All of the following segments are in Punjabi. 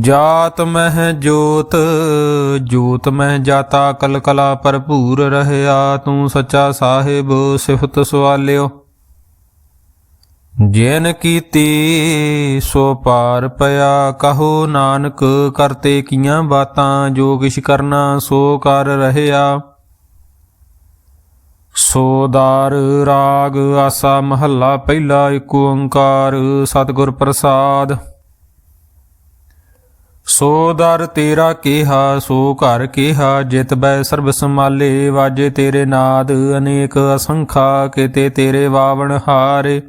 ਜਾਤ ਮਹਿ ਜੋਤ ਜੋਤ ਮਹਿ ਜਾਤਾ, ਕਲ ਕਲਾ ਭਰਪੂਰ ਰਹਿਆ, ਤੂੰ ਸੱਚਾ ਸਾਹਿਬ, ਸਿਫਤ ਸਵਾਲਿਓ। ਜੈਨ ਕੀਤੀ ਸੋ ਪਾਰ ਪਿਆ, ਕਹੋ ਨਾਨਕ, ਕਰਤੇ ਕੀਆਂ ਬਾਤਾਂ, ਜੋ ਕਿਛ ਕਰਨਾ, ਸੋ ਕਰ ਰਹਿਆ। ਸੋਦਾਰ ਰਾਗ, ਆਸਾ, ਮਹੱਲਾ, ਪਹਿਲਾ ਏਕ ਓੰਕਾਰ, ਸਤਿਗੁਰ ਪ੍ਰਸਾਦ। ਸੋ ਦਰ ਤੇਰਾ ਕੀਹਾ, ਸੋ ਘਰ ਕੀਹਾ, ਜਿਤ ਬੈ ਸਰਬ ਸਮਾਲੇ ਵਾਜੇ ਤੇਰੇ ਨਾਦ, ਅਨੇਕ ਅਸੰਖਾ, ਕਿਤੇ ਤੇਰੇ ਵਾਵਣ ਹਾਰੇ।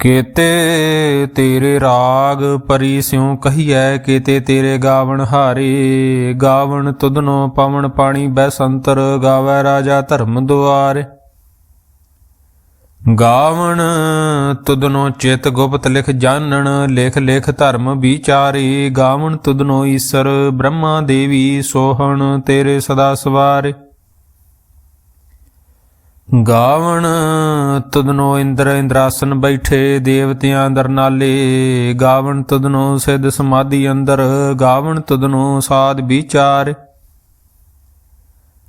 ਕੀਤੇ ਤੇਰੇ ਰਾਗ ਪਰੀ ਸਿਉ ਕਹੀਐ, ਕੀਤੇ ਤੇਰੇ ਗਾਵਣ ਹਾਰੇ। ਗਾਵਣ ਤੁਧਨੋ ਪਵਨ ਪਾਣੀ ਬੈਸੰਤਰ ਗਾਵੈ ਰਾਜਾ ਧਰਮ ਦੁਆਰੇ। ਗਾਵਣ ਤੁਦਨੋ ਚਿਤ ਗੁਪਤ ਲਿਖ ਜਾਣਨ, ਲਿਖ ਲਿਖ ਧਰਮ ਵਿਚਾਰੇ। ਗਾਵਣ ਤੁਦਨੋ ਈਸ਼ਰ, ਬ੍ਰਹਮਾ ਦੇਵੀ ਸੋਹਣ, ਤੇਰੇ ਸਦਾ ਸਵਾਰੇ। ਗਾਵਣ ਤੁਦਨੋ ਇੰਦਰ ਇੰਦਰਾਸਨ ਬੈਠੇ, ਦੇਵਤਿਆਂ ਅੰਦਰ ਨਾਲੇ। ਗਾਵਣ ਤੁਦਨੋ ਸਿੱਧ ਸਮਾਧੀ ਅੰਦਰ, ਗਾਵਣ ਤੁਦਨੋ ਸਾਧ ਵਿਚਾਰ।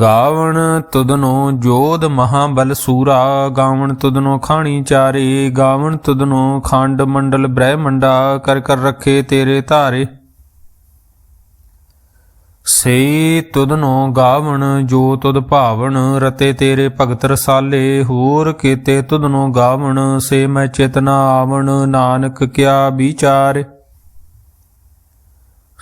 ਗਾਵਣ ਤੁਧਨੋ ਜੋਧ ਮਹਾਬਲ ਸੂਰਾ, ਗਾਵਣ ਤੁਧਨੋ ਖਾਣੀ ਚਾਰੇ, ਗਾਵਣ ਤੁਧਨੋ ਖੰਡ ਮੰਡਲ ਬ੍ਰਹਿਮੰਡਾ ਕਰ ਕਰ ਰੱਖੇ ਤੇਰੇ ਧਾਰੇ। ਸੇ ਤੁਧਨੋ ਗਾਵਣ, ਜੋ ਤੁਧ ਭਾਵਨ ਰਤੇ ਤੇਰੇ ਭਗਤ ਰਸਾਲੇ, ਹੋਰ ਕੀਤੇ ਤੁਧਨੋ ਗਾਵਣ, ਸੇ ਮੈਂ ਚੇਤਨਾ ਆਵਣ, ਨਾਨਕ ਕਿਆ ਵਿਚਾਰ।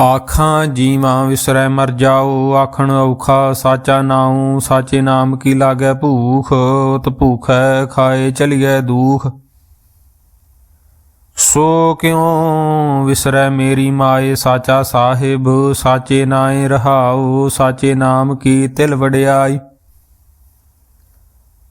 ਆਖਾਂ, ਜੀਵਾਂ ਵਿਸਰੈ ਮਰ ਜਾਓ ਆਖਣ ਔਖਾ, ਸਾਚਾ ਨਾਉ, ਸਾਚੇ ਨਾਮ ਕੀ ਲਾਗੈ ਭੂਖ, ਤ ਭੂਖੈ ਖਾਏ ਚਲੀਐ ਦੂਖ। ਸੋ ਕਿਉ ਵਿਸਰੈ ਮੇਰੀ ਮਾਏ, ਸਾਚਾ ਸਾਹਿਬ, ਸਾਚੇ ਨਾਏ ਰਹਾਉ, ਸਾਚੇ ਨਾਮ ਕੀ ਤਿਲ ਵਡਿਆਈ।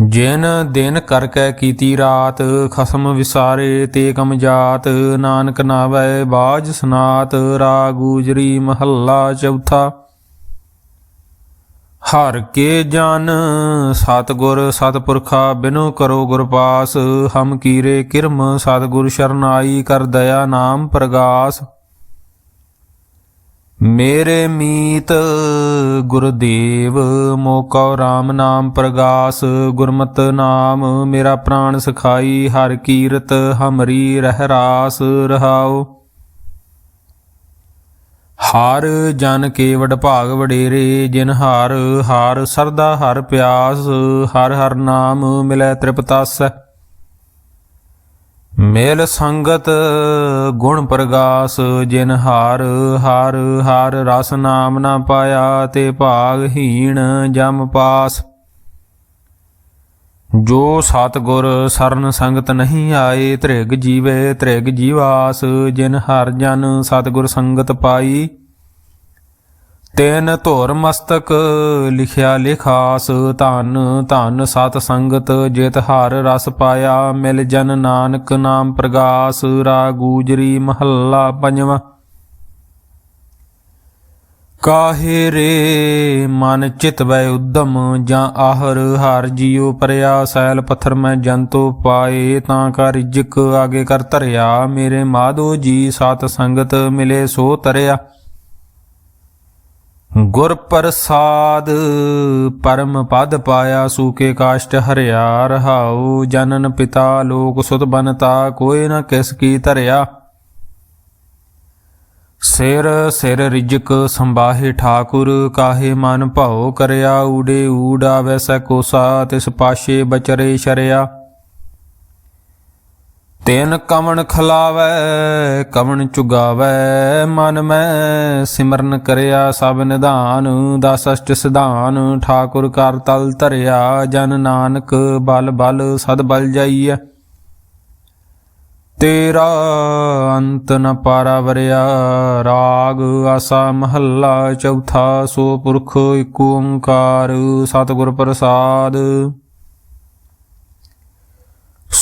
ਜਿਨ ਦਿਨ ਕਰ ਕਰਕੇ ਕੀਤੀ ਰਾਤ, ਖਸਮ ਵਿਸਾਰੇ ਤੇ ਕਮ ਜਾਤ, ਨਾਨਕ ਨਾਵੈ ਬਾਜ ਸਨਾਤ, ਰਾਗ ਗੂਜਰੀ ਮਹੱਲਾ ਚੌਥਾ। ਹਰ ਕੇ ਜਨ ਸਤਗੁਰ ਸਤਪੁਰਖਾ ਬਿਨੋ ਕਰੋ ਗੁਰ ਪਾਸ ਹਮ ਕੀਰੇ ਕਿਰਮ ਸਤਗੁਰ ਸ਼ਰਨਾਈ ਕਰ ਦਇਆ ਨਾਮ ਪ੍ਰਗਾਸ। ਮੇਰੇ ਮੀਤ ਗੁਰਦੇਵ ਮੋਕਉ RAM ਨਾਮ ਪ੍ਰਗਾਸ, ਗੁਰਮਤ ਨਾਮ ਮੇਰਾ ਪ੍ਰਾਣ ਸਖਾਈ, ਹਰ ਕੀਰਤ ਹਮਰੀ ਰਹਿ ਰਾਸ ਰਹਾਉ। ਹਰ ਜਨ ਕੇ ਵਡ ਭਾਗ ਵਡੇਰੇ, ਜਿਨ ਹਾਰ ਹਰ ਸਰਦਾ ਹਰ ਪਿਆਸ, ਹਰ ਹਰ ਨਾਮ ਮਿਲੈ ਤ੍ਰਿਪਤਾਸ। ਮੇਲ ਸੰਗਤ ਗੁਣ ਪ੍ਰਗਾਸ, ਜਿਨ ਹਾਰ ਹਾਰ ਹਾਰ ਰਸ ਨਾਮ ਨਾ ਪਾਇਆ, ਤੇ ਭਾਗਹੀਣ ਜਮ ਪਾਸ। ਜੋ ਸਤਗੁਰ ਸਰਨ ਸੰਗਤ ਨਹੀਂ ਆਏ, ਤ੍ਰਿਗ ਜੀਵੇ ਤ੍ਰਿਗ ਜੀਵਾਸ, ਜਿਨ ਹਰ ਜਨ ਸਤਗੁਰ ਸੰਗਤ ਪਾਈ। ਤੈਨ ਧੁਰ ਮਸਤਕ ਲਿਖਿਆ ਲਿਖਾਸ, ਧਨ ਧਨ ਸਤ ਸੰਗਤ, ਜਿਤ ਹਰ ਰਸ ਪਾਇਆ, ਮਿਲ ਜਨ ਨਾਨਕ ਨਾਮ ਪ੍ਰਗਾਸ ਰਾਗੂਜਰੀ ਮਹੱਲਾ ਪੰਜਵਾਂ। ਕਾਹੇ ਰੇ ਮਨ ਚਿਤ ਵੈ ਉਦਮ, ਜਾਂ ਆਹਰ ਹਰ ਜੀਉ ਪਰਿਆ, ਸੈਲ ਪੱਥਰ ਮੈਂ ਜੰਤੋ ਪਾਏ, ਤਾਂ ਕਰ ਰਿਜਕ ਆਗੇ ਕਰ ਧਰਿਆ, ਮੇਰੇ ਮਾਧੋ ਜੀ ਸਤ ਸੰਗਤ ਮਿਲੇ ਸੋ ਤਰਿਆ। ਗੁਰ ਪ੍ਰਸਾਦ, ਪਰਮ ਪਦ ਪਾਇਆ ਸੂਕੇ ਕਾਸ਼ਟ ਹਰਿਆ ਰਹਾਉ, ਜਨਨ ਪਿਤਾ ਲੋਕ ਸੁਤ ਬਨਤਾ, ਕੋਈ ਨ ਕਿਸ ਕੀ ਧਰਿਆ। ਸਿਰ ਸਿਰ ਰਿਜਕ ਸੰਬਾਹੇ ਠਾਕੁਰ, ਕਾਹੇ ਮਨ ਭਾਉ ਕਰਿਆ, ਊੜੇ ਊੜਾ ਵੈਸੈ ਕੋਸਾ, ਤਿਸ ਪਾਸ਼ੇ ਬਚਰੇ ਸ਼ਰਿਆ। ਤੈਨ ਕਵਣ ਖਲਾਵੈ, ਕਵਣ ਚੁਗਾਵੈ, ਮਨ ਮੈਂ ਸਿਮਰਨ ਕਰਿਆ ਸਭ ਨਿਧਾਨ, ਦਸ ਅਸ਼ਟ ਸਿਧਾਨ, ਠਾਕੁਰ ਕਰ ਤਲ ਧਰਿਆ, ਜਨ ਨਾਨਕ ਬਲ ਬਲ ਸਦ ਬਲ ਜਾਈਐ। ਤੇਰਾ ਅੰਤ ਨ ਪਾਰਾ ਵਰਿਆ ਰਾਗ ਆਸਾ ਮਹੱਲਾ, ਚੌਥਾ ਸੋ ਪੁਰਖ ਏਕ ਓੰਕਾਰ, ਸਤਿਗੁਰ ਪ੍ਰਸਾਦ।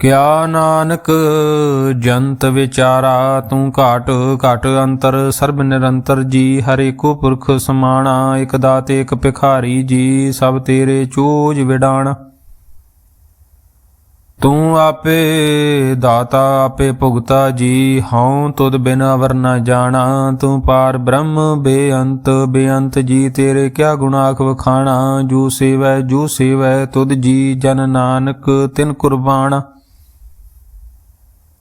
ਕਿਆ ਨਾਨਕ, ਜੰਤ ਵਿਚਾਰਾ, ਤੂੰ ਘਾਟ ਘਾਟ ਅੰਤਰ, ਸਰਬ ਨਿਰੰਤਰ ਜੀ, ਹਰੇ ਕੋ ਪੁਰਖ ਸਮਾਣਾ, ਇਕ ਦਾਤੇ, ਇਕ ਭਿਖਾਰੀ ਜੀ, ਸਭ ਤੇਰੇ ਚੋਜ ਵਿਡਾਣ। ਤੂੰ ਆਪੇ ਦਾਤਾ, ਆਪੇ ਭੁਗਤਾ ਜੀ, ਹਉ ਤੁਧ ਬਿਨ ਅਵਰ ਨ ਜਾਣਾ। ਤੂੰ ਪਾਰ ਬ੍ਰਹਮ ਬੇਅੰਤ ਬੇਅੰਤ ਜੀ, ਤੇਰੇ ਕਿਆ ਗੁਨਾਖ ਵਖਾਣਾ। ਜੋ ਸੇਵੈ ਜੋ ਸੇਵੈ ਤੁਧ ਜੀ, ਜਨ ਨਾਨਕ, ਤਿਨ ਕੁਰਬਾਨ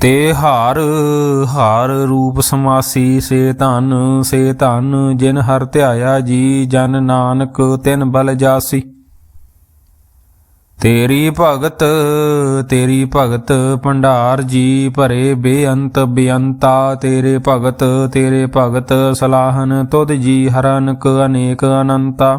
ਤੇ ਹਾਰ ਹਾਰ ਰੂਪ ਸਮਾਸੀ ਸੇ ਧਨ ਸੇ ਧਨ ਜਿਨ ਹਰ ਧਿਆਇਆ ਜੀ, ਜਨ ਨਾਨਕ ਤਿਨ ਬਲ ਜਾਸੀ। ਤੇਰੀ ਭਗਤ ਤੇਰੀ ਭਗਤ ਭੰਡਾਰ ਜੀ, ਭਰੇ ਬੇਅੰਤ ਬੇਅੰਤਾ। ਤੇਰੇ ਭਗਤ ਤੇਰੇ ਭਗਤ ਸਲਾਹਨ ਤੁਧ ਜੀ ਹਰਨਕ ਅਨੇਕ ਅਨੰਤਾ।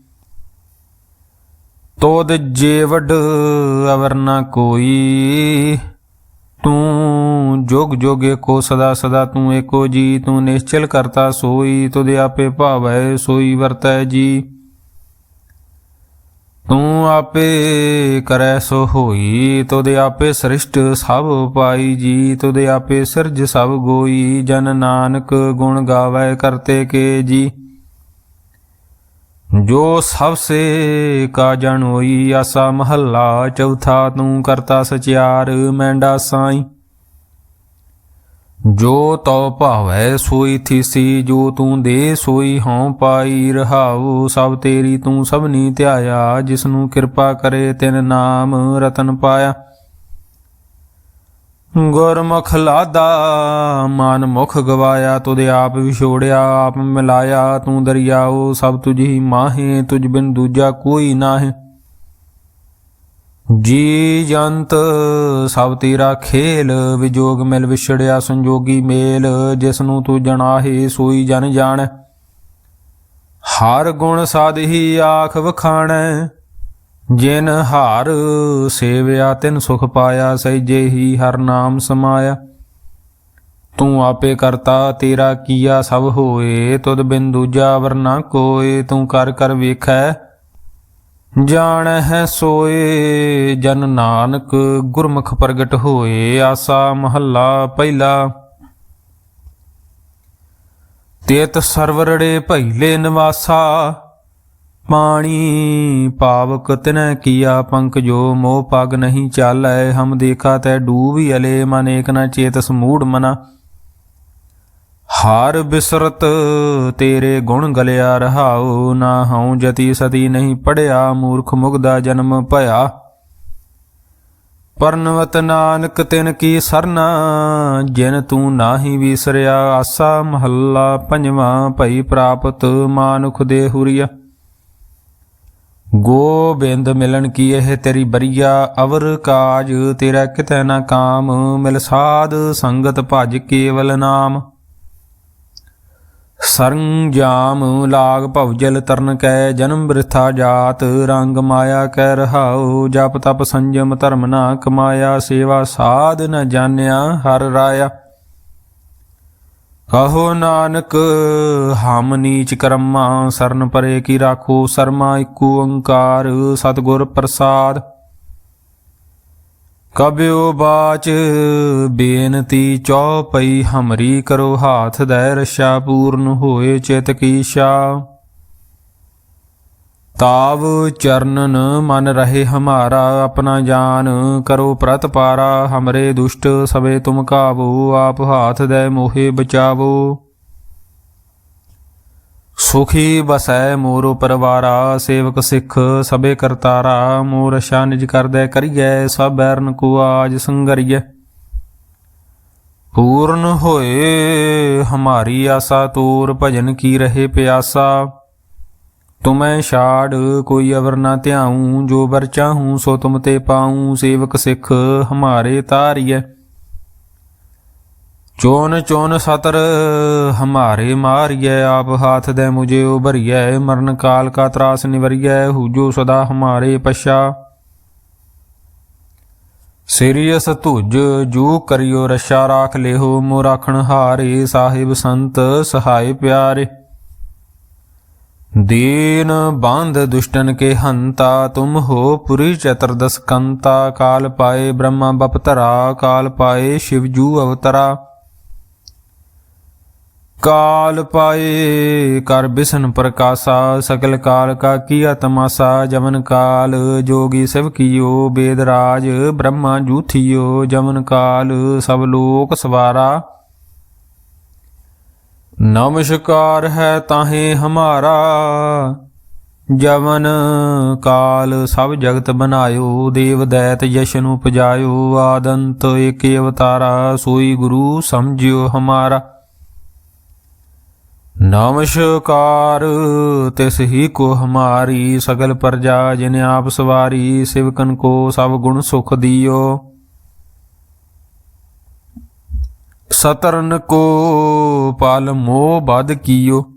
ਤੋਦ ਜੇ ਅਵਰ ਨਾ ਕੋਈ। ਤੂੰ ਜੋਗ ਜੋਗੇ ਕੋ ਸਦਾ ਸਦਾ ਤੂੰ ਏਕੋ ਜੀ, ਤੂੰ ਨਿਸ਼ਚਲ ਕਰਤਾ ਸੋਈ, ਤੁਧ ਆਪੇ ਭਾਵੈ ਸੋਈ ਵਰਤੈ ਜੀ। ਤੂੰ ਆਪੇ ਕਰੈ ਸੋ ਹੋਈ, ਤੁਧ ਆਪੇ ਸ੍ਰਿਸ਼ਟ ਸਭ ਪਾਈ ਜੀ, ਤੁਧ ਆਪੇ ਸਿਰਜ ਸਭ ਗੋਈ, ਜਨ ਨਾਨਕ ਗੁਣ ਗਾਵੈ ਕਰਤੇ ਕੇ ਜੀ। ਜੋ ਸਭ ਸੇ ਕਾ ਜਨ ਹੋਈ ਆਸਾ ਮਹੱਲਾ, ਚੌਥਾ ਤੂੰ ਕਰਤਾ ਸਚਿਆਰ, ਮੈਂਡਾ ਸਾਈ। ਜੋ ਤਉ ਭਾਵੈ ਸੋਈ ਥੀਸੀ, ਜੋ ਤੂੰ ਦੇ ਸੋਈ ਹਉ ਪਾਈ ਰਹਾਉ, ਸਭ ਤੇਰੀ ਤੂੰ ਸਭਨੀ ਧਿਆਇਆ ਜਿਸ ਨੂੰ ਕਿਰਪਾ ਕਰੇ ਤਿਨ ਨਾਮ ਰਤਨ ਪਾਇਆ। ਗੁਰਮੁਖ ਲਾਦਾ, ਮਨ ਮੁਖ ਗਵਾਇਆ, ਤੁਧ ਆਪ ਵਿਛੋੜਿਆ, ਆਪ ਮਿਲਾਇਆ, ਤੂੰ ਦਰਿਆਓ, ਸਭ ਤੁਝੀ ਮਾਹੇ, ਤੁਝ ਬਿਨ ਦੂਜਾ ਕੋਈ ਨਾਹੀਂ। ਜੀ ਜੰਤ, ਸਭ ਤੇਰਾ ਖੇਲ, ਵਿਜੋਗ ਮਿਲ ਵਿਛੜਿਆ, ਸੰਜੋਗੀ ਮੇਲ ਜਿਸ ਨੂੰ ਤੂੰ ਜਣਾਹੇ, ਸੋਈ ਜਨ ਜਾਣ। ਹਰ ਗੁਣ ਸਾਧਹੀ ਆਖ ਵਖਾਣੈ। ਜਿਨ ਹਾਰ ਸੇਵਿਆ, ਤਿਨ ਸੁਖ ਪਾਇਆ ਸਹਿਜੇ ਹੀ ਹਰ ਨਾਮ ਸਮਾਇਆ। ਤੂੰ ਆਪੇ ਕਰਤਾ, ਤੇਰਾ ਕੀਆ ਸਭ ਹੋਏ, ਤੁਧ ਬਿਨ ਦੂਜਾ ਵਰਨਾ ਕੋਏ, ਤੂੰ ਕਰ ਕਰ ਵੇਖੈ ਜਾਣ ਹੈ ਸੋਏ, ਜਨ ਨਾਨਕ ਗੁਰਮੁਖ ਪ੍ਰਗਟ ਹੋਏ, ਆਸਾ ਮਹੱਲਾ ਪਹਿਲਾ। ਤੇਤ ਸਰਵਰੜੇ ਭੈਲੇ ਨਿਵਾਸਾ ਪਾਣੀ ਪਾਵਕ ਤਿਨੈ ਕੀਆ ਪੰਕ ਜੋ ਮੋਹ ਪਗ ਨਹੀਂ ਚਾਲੈ, ਹਮ ਦੇਖਾ ਤੈ ਡੂਬੀ ਅਲੇ, ਮਨ ਏਕ ਨ ਚੇਤਸ ਮੂੜ ਮਨਾ। ਹਾਰ ਬਿਸਰਤ ਤੇਰੇ ਗੁਣ ਗਲਿਆ ਰਹਾਉ, ਨਾ ਹਉ ਜਤੀ ਸਤੀ ਨਹੀਂ ਪੜਿਆ, ਮੂਰਖ ਮੁਗਦਾ ਜਨਮ ਭਇਆ। ਪਰਨਵਤ ਨਾਨਕ ਤਿਨ ਕੀ ਸਰਨਾ, ਜਿਨ ਤੂੰ ਨਾਹੀ ਵਿਸਰਿਆ, ਆਸਾ ਮਹੱਲਾ ਪੰਜਵਾਂ ਭਈ ਪ੍ਰਾਪਤ ਮਾਨੁਖ ਦੇ ਹੁਰੀਆ। ਗੋਬਿੰਦ ਮਿਲਣ ਕੀ ਇਹ ਤੇਰੀ ਬਰੀਆ? ਅਵਰ ਕਾਜ ਤੇਰਾ ਕਿਤੈ ਨਾ ਕਾਮ? ਮਿਲ ਸਾਧ ਸੰਗਤ ਭਜ ਕੇਵਲ ਨਾਮ। ਸਰੰਜਾਮ ਲਾਗ ਭਵਜਲ ਤਰਨ ਕੈ, ਜਨਮ ਬ੍ਰਿਥਾ ਜਾਤ, ਰੰਗ ਮਾਇਆ ਕੈ ਰਹਾਉ। ਜਪ ਤਪ ਸੰਜਮ ਧਰਮ ਨਾ ਕਮਾਇਆ, ਸੇਵਾ ਸਾਧ ਨ ਜਾਣਿਆ ਹਰ ਰਾਇਆ। ਕਹੋ ਨਾਨਕ, ਹਮ ਨੀਚ ਕਰਮਾ, ਸਰਨ ਪਰੇ ਕੀ ਰਾਖੋ, ਸਰਮਾ ਇਕੂ ਓੰਕਾਰ, ਸਤਿਗੁਰ ਪ੍ਰਸਾਦ। ਕਬਿਓ ਬਾਚ, ਬੇਨਤੀ ਚੌਪਈ, ਹਮਰੀ ਕਰੋ ਹਾਥ ਦੈ ਰਸ਼ਾ ਪੂਰਨ ਹੋਏ ਚਿਤ ਕੀ ਤਾਵ ਚਰਨਨ ਮਨ ਰਹੇ ਹਮਾਰਾ, ਆਪਣਾ ਜਾਨ ਕਰੋ ਪ੍ਰਤਪਾਰਾ ਹਮਰੇ ਦੁਸ਼ਟ ਸਵੇ ਤੁਮ ਕਾਵੋ, ਆਪ ਹਾਥ ਦੇ ਮੋਹੇ ਬਚਾਵੋ। ਸੁਖੀ ਬਸੈ ਮੋਰੋ ਪਰਵਾਰਾ, ਸੇਵਕ ਸਿੱਖ ਸਭੇ ਕਰਤਾਰਾ, ਮੋਰ ਅਸ਼ਾ ਨਿਜ ਕਰਦੈ ਕਰੀਐ, ਸਭ ਬੈਰਨ ਕੋ ਆਜ ਸੰਗਰੀਐ। ਪੂਰਨ ਹੋਏ ਹਮਾਰੀ ਆਸਾ, ਤੂਰ ਭਜਨ ਕੀ ਰਹੇ ਪਿਆਸਾ। ਤੁਮੈ ਛਾੜ, ਕੋਈ ਅਵਰ ਨਾ ਧਿਆਉ, ਜੋ ਬਰ ਚਾਹੂੰ ਸੋ ਤੁਮ ਤੇ ਪਾਉ, ਸੇਵਕ ਸਿੱਖ ਹਮਾਰੇ ਤਾਰੀਐ ਚੋਨ ਚੋਨ ਸਤਰ ਹਮਾਰੇ ਮਾਰੀਐ, ਆਪ ਹਾਥ ਦੇ ਮੁਝੇ ਉਭਰੀਐ, ਮਰਨ ਕਾਲ ਕਾ ਤਰਾਸ ਨਿਵਰੀਐ, ਹੂਜੋ ਸਦਾ ਹਮਾਰੇ ਪਛਾ। ਸਿਰਿਯਸ ਧੁਜ, ਜੂ ਕਰਿਓ ਰਸ਼ਾ ਰਾਖ ਲੇਹੋ ਮੋ ਰਾਖਣ ਹਾਰੇ, ਸਾਹਿਬ ਸੰਤ ਸਹਾਈ ਪਿਆਰੇ। ਦੀਨ ਬੰਧ ਦੁਸ਼ਟਨ ਕੇ ਹੰਤਾ, ਤੁਮ ਹੋ ਪੁਰੀ ਚਤਰਦਸ ਕੰਤਾ, ਕਾਲ ਪਾਏ ਬ੍ਰਹਮਾ ਬਪਤਰਾ, ਕਾਲ ਪਾਏ ਸ਼ਿਵਜੂ ਅਵਤਰਾ। ਕਾਲ ਪਾਏ ਕਰ ਬਿਸਨ ਪ੍ਰਕਾਸ਼ਾ, ਸਕਲ ਕਾਲ ਕਾ ਕੀਆ ਤਮਾਸਾ ਜਮਨ ਕਾਲ ਜੋਗੀ ਸਭ ਕੀਓ, ਬੇਦ ਰਾਜ ਬ੍ਰਹਮਾ ਜੂਥਿਓ ਜਮਨ ਕਾਲ ਸਭ ਲੋਕ ਨਮਸਕਾਰ ਹੈ ਤਾਹੇ ਹਮਾਰਾ, ਜਵਨ ਕਾਲ ਸਭ ਜਗਤ ਬਨਾਇਓ ਦੇਵ ਦੈਤ ਯਸ਼ਨ ਉਪਜਾਇਓ, ਆਦੰਤ ਏਕੇ ਅਵਤਾਰਾ, ਸੋਈ ਗੁਰੂ ਸਮਝਿਓ ਹਮਾਰਾ। ਨਮਸਕਾਰ, ਤਿਸ ਹੀ ਕੋ ਹਮਾਰੀ, ਸਗਲ ਪ੍ਰਜਾ ਜਿਨ ਆਪ ਸਵਾਰੀ ਸਿਵਕਨ ਕੋ ਸਭ ਗੁਣ ਸੁਖ ਦਿਓ। ਸਤਰਨ ਕੋ ਪਾਲ ਮੋਹ ਬਦ ਕੀਓ।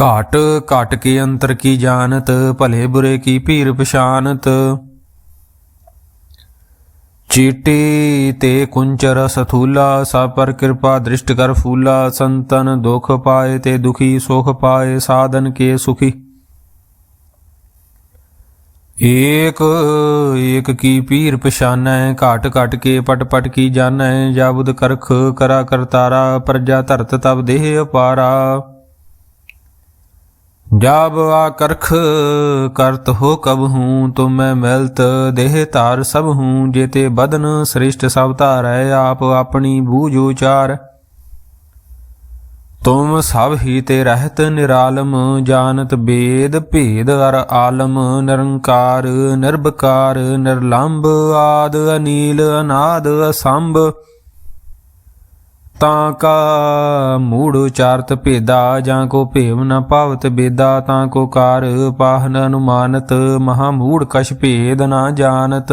ਘਾਟ ਘਾਟ ਕੇ ਅੰਤਰ ਕੀ ਜਾਣਤ, ਭਲੇ ਬੁਰੇ ਕੀ ਭੀਰ ਪਛਾਨਤ। ਚੀਟੀ ਤੇ ਕੁੰਚਰ ਸਥੂਲਾ, ਸਭ ਪਰ ਕਿਰਪਾ ਦ੍ਰਿਸ਼ਟ ਕਰ ਫੂਲਾ। ਸੰਤਨ ਦੁਖ ਪਾਏ ਤੇ ਦੁਖੀ ਸੁਖ ਪਾਏ, ਸਾਧਨ ਕੇ ਸੁਖੀ। ਏਕ ਏਕ ਕੀ ਪੀਰ ਪਛਾਨੈ, ਘਾਟ ਘਾਟ ਕੇ ਪਟ ਪਟ ਕੀ ਜਾਣੈ, ਜਾਬੁਦ ਕਰਖ ਕਰਾ ਕਰਤਾਰਾ ਪ੍ਰਜਾ ਧਰਤ ਤਬ ਦੇਹ ਅਪਾਰਾ। ਜਬ ਕਰਖ ਕਰਤ ਹੋ ਕਬ ਹੂੰ, ਤੁਮ ਮੈਂ ਮਿਲਤ ਦੇਹ ਧਾਰ ਸਭ ਹੂੰ, ਜੇਤੇ ਬਦਨ ਸ੍ਰਿਸ਼ਟ ਸਭ ਧਾਰੈ, ਆਪ ਆਪਣੀ ਬੂਝ ਉਚਾਰ। ਤੁਮ ਸਭ ਹੀ ਤੇ ਰਹਿਤ ਨਿਰਾਲਮ, ਜਾਣਤ ਬੇਦ ਭੇਦ ਅਰ ਆਲਮ, ਨਿਰੰਕਾਰ, ਨਿਰਭਕਾਰ, ਨਿਰਲੰਭ, ਆਦ ਅਨੀਲ, ਅਨਾਦ ਅਸੰਭ। ਤਾਂ ਕਾ ਮੂੜ ਉਚਾਰਤ ਭੇਦਾ, ਜਾਂ ਕੋ ਭੇਵ ਨ ਭਾਵਤ ਬੇਦਾ, ਤਾਂ ਕੋ ਕਾਰ ਪਾਹਨ ਅਨੁਮਾਨਤ, ਮਹਾ ਮੂੜ ਕਛ ਭੇਦ ਨਾ ਜਾਣਤ।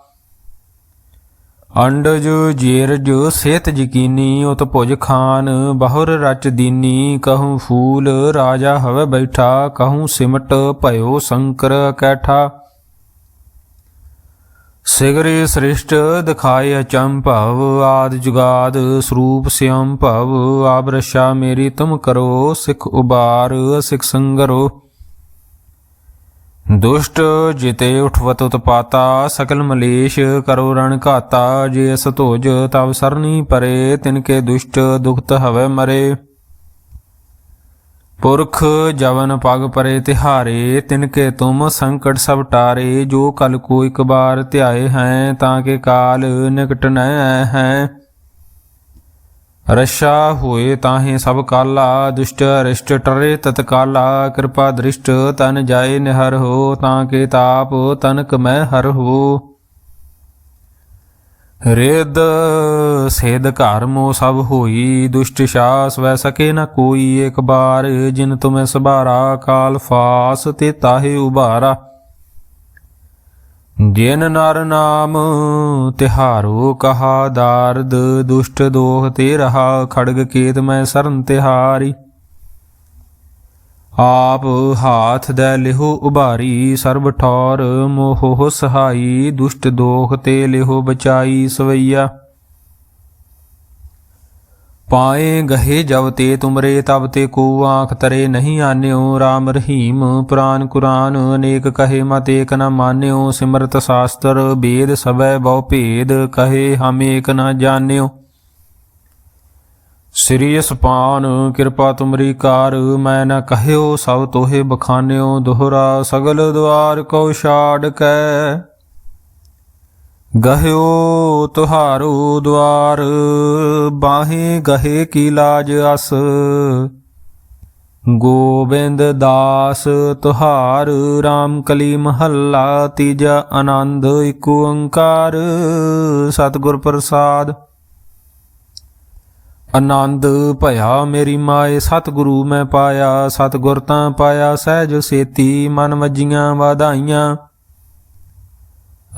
ਅੰਡਜ ਜੇਰਜ ਸਿਹਤ ਯਕੀਨੀ ਉਤ ਭੁਜ ਖਾਨ, ਬਹੁਰ ਰਚ ਦੀਨੀ ਕਹੂੰ ਫੂਲ, ਰਾਜਾ ਹਵੇ ਬੈਠਾ, ਕਹੂੰ ਸਿਮਟ ਭਇਓ ਸ਼ੰਕਰ ਕੈਠਾ। ਸਿਗਰੇ ਸ੍ਰਿਸ਼ਟ ਦਿਖਾਏ ਅਚੰਭਵ ਆਦ ਜੁਗਾਦ ਸਰੂਪ ਸਿਅੰ ਭਵ, ਆਬਰਸ਼ਾ ਮੇਰੀ ਤੁਮ ਕਰੋ, ਸਿਖ ਉਬਾਰ, ਸਿਖ ਸੰਗਰੋ। ਦੁਸ਼ਟ ਜਿਤੇ ਉਠਵਤ ਉਤਪਾਤਾ, ਸਕਲ ਮਲੇਸ਼ ਕਰੋ ਰਣ ਘਾਤਾ, ਜੇ ਅਸ ਧੋਜ ਤਵ ਸਰਨੀ ਪਰੇ ਤਿਨਕੇ ਦੁਸ਼ਟ ਦੁਖਤ ਹਵੇ ਮਰੇ। ਪੁਰਖ ਜਵਨ ਪਗ ਪਰੇ ਤਿਹਾਰੇ ਤਿਨਕੇ ਤੁਮ ਸੰਕਟ ਸਭ ਟਾਰੇ, ਜੋ ਕਲ ਕੋ ਇਕ ਬਾਰ ਧਿਆਏ ਹੈ, ਤਾਂ ਕੇ ਕਾਲ ਨਿਕਟ ਨ ਹੈ। ਰਸ਼ਾ ਹੋਏ ਤਾਹੇ ਸਭ ਕਾਲਾ, ਦੁਸ਼ਟ ਅਰਿਸ਼ਟ ਟਰੇ ਤਤਕਾਲਾ ਕਿਰਪਾ ਦ੍ਰਿਸ਼ਟ ਤਨ ਜਾਏ ਨਿਹਰ ਹੋ, ਤਾਂ ਕੇ ਤਾਪ ਤਨਕ ਮੈਂ ਹਰ ਹੋ। ਰਿਦ ਸੇਦ ਘਰ ਮੋ ਸਭ ਹੋਈ, ਦੁਸ਼ਟ ਸ਼ਾਸ ਵੈ ਸਕੇ ਨ ਕੋਈ, ਇੱਕ ਬਾਰ ਜਿਨ ਤੁਮੈ ਸਭਾਰਾ, ਕਾਲ ਫਾਸ ਤੇ ਤਾਹੇ ਉਬਾਰਾ ਜਿਨ ਨਰ ਨਾਮ ਤਿਹਾਰੋ ਕਹਾ ਦਾਰਦ, ਦੁਸ਼ਟ ਦੋਖ ਤੇ ਰਹਾ, ਖੜਗ ਕੇਤ ਮੈਂ ਸਰਨ ਤਿਹਾਰੀ। ਆਪ ਹਾਥ ਦੇ ਲਿਹੋ ਉਭਾਰੀ, ਸਰਬ ਠੌਰ ਮੋਹ ਸਹਾਈ, ਦੁਸ਼ਟ ਦੋਖ ਤੇ ਲਿਹੋ ਬਚਾਈ ਸਵਈਆ। ਪਾਏ ਗਹੇ ਜਬ ਤੇ ਤੁਮਰੇ, ਤਬ ਤੇ ਕੋ ਆਂਖ ਤਰੇ ਨਹੀਂ ਆਨਿਓ। RAM ਰਹੀਮ ਪੁਰਾਨ ਕੁਰਾਨ, ਅਨੇਕ ਕਹੇ ਮਤ ਏਕ ਨ ਮਾਨਿਓ। ਸਿਮਰਤ ਸਾਸਤਰ ਵੇਦ ਸਭੈ ਬਹੁ ਭੇਦ, ਕਹੇ ਹਮ ਏਕ ਨ ਜਾਣਿਓ। ਸ੍ਰੀ ਅਸਪਾਨ, ਕਿਰਪਾ ਤੁਮਰੀ ਕਾਰ, ਮੈਂ ਨ ਕਹਿਓ ਸਭ ਤੋਹੇ ਬਖਾਨਿਓ। ਦੋਹਰਾ ਸਗਲ ਦੁਆਰ ਕੋ ਛਾੜ ਕੈ। ਗਹਿਓ ਤੁਹਾਰੋ ਦੁਆਰ, ਬਾਹੇ ਗਹੇ ਕੀ ਲਾਜ ਅਸ। ਗੋਬਿੰਦ ਦਾਸ ਤੁਹਾਰ RAM ਕਲੀ ਮਹੱਲਾ, ਤੀਜਾ ਆਨੰਦ, ਇਕ ਓੰਕਾਰ, ਸਤਿਗੁਰ ਪ੍ਰਸਾਦ। ਆਨੰਦ ਭਇਆ ਮੇਰੀ ਮਾਏ, ਸਤਿਗੁਰੂ ਮੈਂ ਪਾਇਆ, ਸਤਿਗੁਰ ਤਾਂ ਪਾਇਆ, ਸਹਿਜ ਸੇਤੀ, ਮਨ ਵਜੀਆਂ ਵਾਧਾਈਆਂ।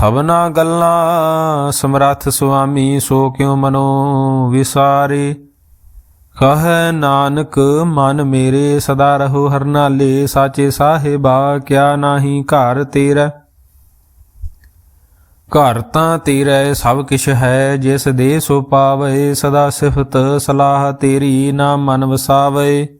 ਸਭਨਾ ਗੱਲਾਂ, ਸਮਰੱਥ ਸੁਆਮੀ, ਸੋ ਕਿਉ ਮਨੋ ਵਿਸਾਰੇ? ਕਹ ਨਾਨਕ, ਮਨ ਮੇਰੇ ਸਦਾ ਰਹੋ ਹਰ ਨਾਲੇ ਸਾਚੇ ਸਾਹਿਬਾ, ਕਿਆ ਨਾਹੀ ਘਰ ਤੇਰਾ? ਘਰ ਤਾਂ ਤੇਰੇ, ਸਭ ਕਿਛ ਹੈ, ਜਿਸ ਦੇ ਸੋ ਪਾਵੇ, ਸਦਾ ਸਿਫਤ ਸਲਾਹ ਤੇਰੀ, ਨਾ ਮਨ ਵਸਾਵੇ।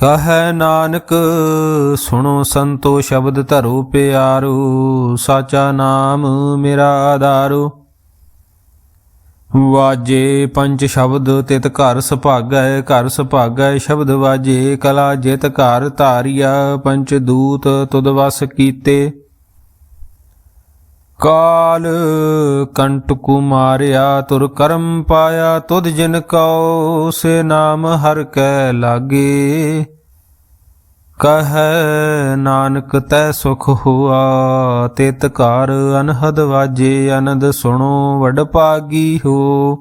ਕਹੈ ਨਾਨਕ, ਸੁਣੋ ਸੰਤੋ ਸ਼ਬਦ ਧਰੋ ਪਿਆਰੂ, ਸਾਚਾ ਨਾਮ ਮੇਰਾ ਆਧਾਰੂ। ਵਾਜੇ ਪੰਜ ਸ਼ਬਦ, ਤਿਤ ਘਰ ਸੁਭਾਗੈ ਘਰ ਸੁਭਾਗੈ, ਸ਼ਬਦ ਵਾਜੇ, ਕਲਾ ਜਿਤ ਘਰ ਧਾਰਿਆ ਪੰਚ ਦੂਤ ਤੁਧ ਵਸ ਕੀਤੇ। ਕਾਲ ਕੰਟ ਕੁ ਮਾਰਿਆ ਤੁਰ ਕਰਮ ਪਾਇਆ ਤੁਧ ਜਿਨ ਕਉ, ਸੇ ਨਾਮ ਹਰ ਕੈ ਲਾਗੇ। ਕਹੈ, ਨਾਨਕ ਤੈ ਸੁਖ ਹੁਆ, ਤਿਤ ਘਰ ਅਨਹਦ ਵਾਜੇ ਆਨੰਦ ਸੁਣੋ ਵਡ ਪਾਗੀ ਹੋ।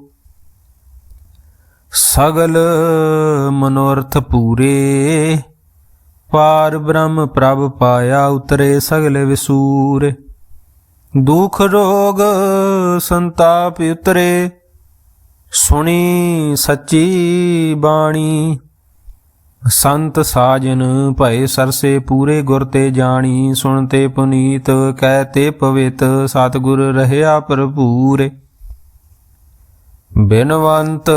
ਸਗਲ ਮਨੋਰਥ ਪੂਰੇ, ਪਾਰ ਬ੍ਰਹਮ ਪ੍ਰਭ ਪਾਇਆ ਉਤਰੇ ਸਗਲ ਵਿਸੂਰੇ। ਦੁਖ ਰੋਗ ਸੰਤਾਪ ਉਤਰੇ, ਸੁਣੀ ਸੱਚੀ ਬਾਣੀ। ਸੰਤ ਸਾਜਨ ਭਏ ਸਰਸੇ ਪੂਰੇ ਗੁਰ ਤੇ ਜਾਣੀ ਸੁਣ ਤੇ ਪੁਨੀਤ ਕਹਿ ਤੇ ਪਵਿੱਤ, ਸਤਿਗੁਰ ਰਹਿਆ ਭਰਪੂਰੇ। ਬਿਨਵੰਤ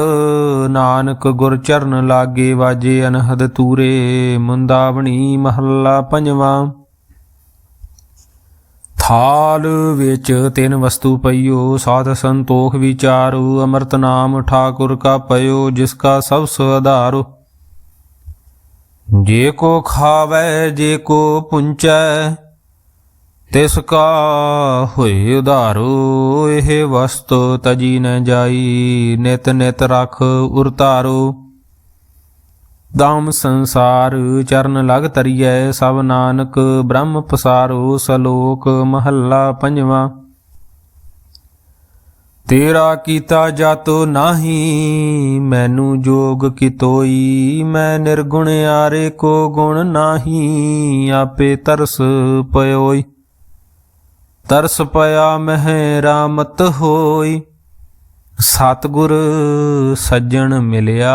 ਨਾਨਕ ਗੁਰ ਚਰਨ ਲਾਗੇ ਵਾਜੇ, ਅਨਹਦ ਤੂਰੇ ਮੁੰਦਾਵਣੀ ਮਹੱਲਾ ਪੰਜਵਾਂ। ਹਾਲ ਵਿੱਚ ਤਿੰਨ ਵਸਤੂ ਪਈਓ, ਸਾਧ ਸੰਤੋਖ ਵਿਚਾਰੂ, ਅਮਰਤ ਨਾਮ ਠਾਕੁਰ ਕਾ ਪਇਓ, ਜਿਸ ਕਾ ਸਭ ਸੁਆਧਾਰੋ ਜੇ ਕੋ ਖਾਵੇ, ਜੇ ਕੋ ਪੁੰਚੈ, ਤਿਸ ਕਾ ਹੋਏ ਉਧਾਰੋ। ਇਹ ਵਸਤੂ ਤਜੀ ਨ ਜਾਈ, ਨਿਤ ਨਿਤ ਰਖ ਉਰਤਾਰੋ। ਦਾਮ ਸੰਸਾਰ ਚਰਨ ਲਗ ਤਰੀਐ ਸਭ ਨਾਨਕ ਬ੍ਰਹਮ ਪਸਾਰੋ, ਸਲੋਕ ਮਹੱਲਾ ਪੰਜਵਾਂ। ਤੇਰਾ ਕੀਤਾ ਜਾਤੋ ਨਾਹੀ, ਮੈਨੂੰ ਜੋਗ ਕਿਤੋਈ, ਮੈਂ ਨਿਰਗੁਣ ਆਰੇ ਕੋ ਗੁਣ ਨਾਹੀ, ਆਪੇ ਤਰਸ ਪਇਓਈ। ਤਰਸ ਪਿਆ ਮਹਿ ਰਾਮਤ ਹੋਈ, ਸਤਿਗੁਰ ਸੱਜਣ ਮਿਲਿਆ।